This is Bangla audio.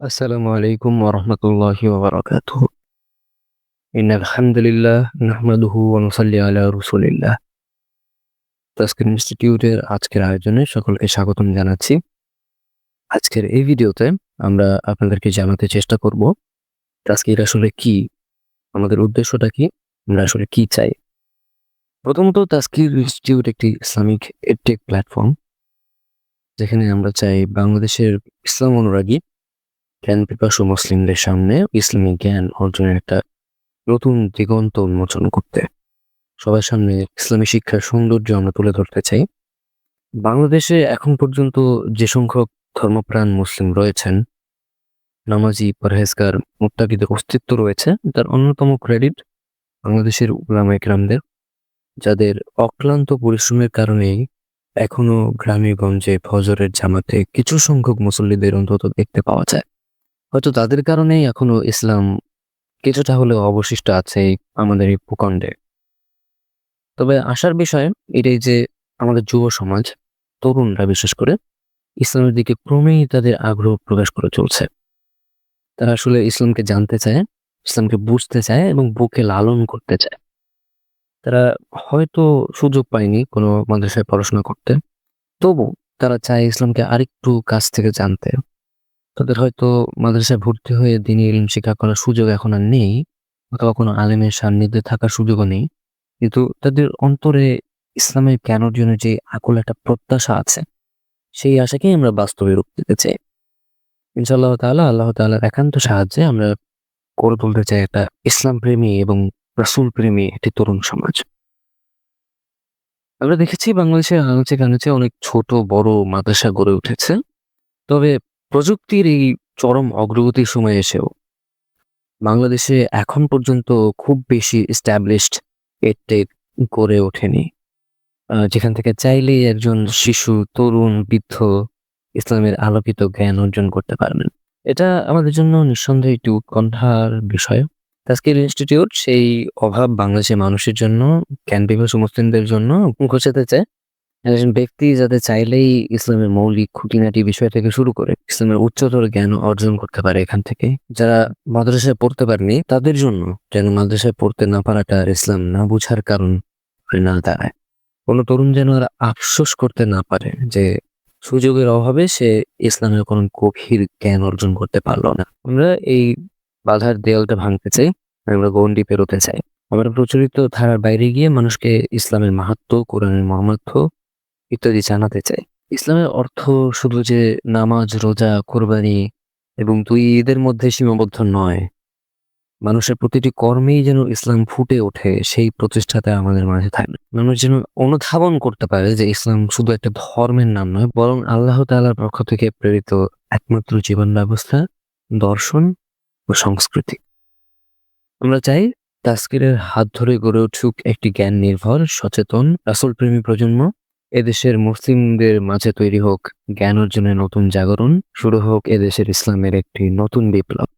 আসসালামু আলাইকুম ওরহমতুল্লাহি ওবরাকাতুহ ইন আলহামদুলিল্লাহ নাহমাদুহু ওয়া নুসাল্লি আলা রাসূলিল্লাহ। তাসকিন ইনস্টিটিউটের আজকের আয়োজনে সকলকে স্বাগতম জানাচ্ছি। আজকের এই ভিডিওতে আমরা আপনাদেরকে জানাতে চেষ্টা করব তাসকির আসলে কি, আমাদের উদ্দেশ্যটা কি, আমরা আসলে কি চাই। প্রথমত তাসকির ইনস্টিটিউট একটি ইসলামিক এডটেক প্ল্যাটফর্ম, যেখানে আমরা চাই বাংলাদেশের ইসলাম অনুরাগী জ্ঞান পিপাসু মুসলিমদের সামনে ইসলামী জ্ঞান অর্জনের একটা নতুন দিগন্ত উন্মোচন করতে। সবার সামনে ইসলামী শিক্ষার সৌন্দর্য আমরা তুলে ধরতে চাই। বাংলাদেশে এখন পর্যন্ত যে সংখ্যক ধর্মপ্রাণ মুসলিম রয়েছেন, নামাজি, পরহেজগার, মুত্তাকিদের অস্তিত্ব রয়েছে, তার অন্যতম ক্রেডিট বাংলাদেশের উলামা একরামদের যাদের অক্লান্ত পরিশ্রমের কারণেই এখনও গ্রামে গঞ্জে ফজরের জামাতে কিছু সংখ্যক মুসল্লিদের অন্তত দেখতে পাওয়া যায়। হয়তো তাদের কারণেই এখনও ইসলাম কিছুটা হলেও অবশিষ্ট আছে আমাদের এই ভূখণ্ডে। তবে আশার বিষয় এটাই যে আমাদের যুব সমাজ, তরুণরা বিশেষ করে, ইসলামের দিকে ক্রমেই তাদের আগ্রহ প্রকাশ করে চলছে। তারা আসলে ইসলামকে জানতে চায়, ইসলামকে বুঝতে চায় এবং বুকে লালন করতে চায়। তারা হয়তো সুযোগ পায়নি কোনো মাদ্রাসায় পড়াশোনা করতে। তবু তারা চায় ইসলামকে আরেকটু কাছ থেকে জানতে। তাদের হয়তো মাদ্রাসায় ভর্তি হয়ে দিনে ইলম শিক্ষা করার সুযোগ এখন আর নেই, অথবা কোনো আলেমের সান্নিধ্যে থাকার সুযোগও নেই। কিন্তু তাদের অন্তরে ইসলামের জ্ঞান অর্জনের যে আকুল একটা প্রত্যাশা আছে, সেই আশাকেই আমরা বাস্তবে রূপ দিতে চাই। ইনশাআল্লাহ তাআলা, আল্লাহ তাআলার একান্ত সাহায্যে আমরা গড়ে তুলতে চাই একটা ইসলাম প্রেমী এবং রাসুল প্রেমী একটি তরুণ সমাজ। আমরা দেখেছি বাংলাদেশের আনাচে কানাচে অনেক ছোট, বড় মাদ্রাসা গড়ে উঠেছে। তবে প্রযুক্তির এই চরম অগ্রগতির সময় এসেও বাংলাদেশে এখন পর্যন্ত খুব বেশি এস্টাবলিশড এডটেক গড়ে ওঠেনি। যেখান থেকে চাইলেই একজন শিশু, তরুণ, বৃদ্ধ ইসলামের আলোকিত জ্ঞান অর্জন করতে পারবেন। এটা আমাদের জন্য নিঃসন্দেহে একটি উৎকণ্ঠার বিষয়। তাস্কির ইনস্টিটিউট সেই অভাব বাংলাদেশের মানুষের জন্য, জ্ঞান পিপাসু মুসলিমদের জন্য ঘোষাতে চায় একজন ব্যক্তি যাতে চাইলেই ইসলামের মৌলিক খুঁটিনাটি বিষয় থেকে শুরু করে ইসলামের উচ্চতর জ্ঞান অর্জন করতে পারে এখান থেকে। যারা মাদ্রাসায় পড়তে পারেনি, তাদের জন্য যেন মাদ্রাসায় পড়তে না পারাটা ইসলাম না বুঝার কারণ না দাঁড়ায়। কোনো তরুণ যেন আর আফসোস করতে না পারে যে সুযোগের অভাবে সে ইসলামের কোনো গভীর জ্ঞান অর্জন করতে পারল না। আমরা এই বাধার দেয়ালটা ভাঙতে চাই, আমরা গন্ডি পেরোতে চাই। আমরা প্রচলিত ধারার বাইরে গিয়ে মানুষকে ইসলামের মাহাত্ম, কোরআনের মর্মার্থ ইত্যাদি জানাতে চাই। ইসলামের অর্থ শুধু যে নামাজ, রোজা, কোরবানি এবং দুই ঈদের মধ্যে সীমাবদ্ধ নয়, মানুষের প্রতিটি কর্মেই যেন ইসলাম ফুটে ওঠে, সেই প্রচেষ্টাতে আমাদের মাঝে থাকে মানুষ যেন অনুধাবন করতে পারে যে ইসলাম শুধু একটা ধর্মের নাম নয়, বরং আল্লাহ তাআলার পক্ষ থেকে প্রেরিত একমাত্র জীবন ব্যবস্থা, দর্শন ও সংস্কৃতি। আমরা চাই তাস্কিরের হাত ধরে গড়ে উঠুক একটি জ্ঞান নির্ভর, সচেতন রাসূল প্রেমী প্রজন্ম এদেশের মুসলিমদের মাঝে তৈরি হোক জ্ঞান অর্জনের নতুন জাগরণ, শুরু হোক এদেশের ইসলামের একটি নতুন বিপ্লব।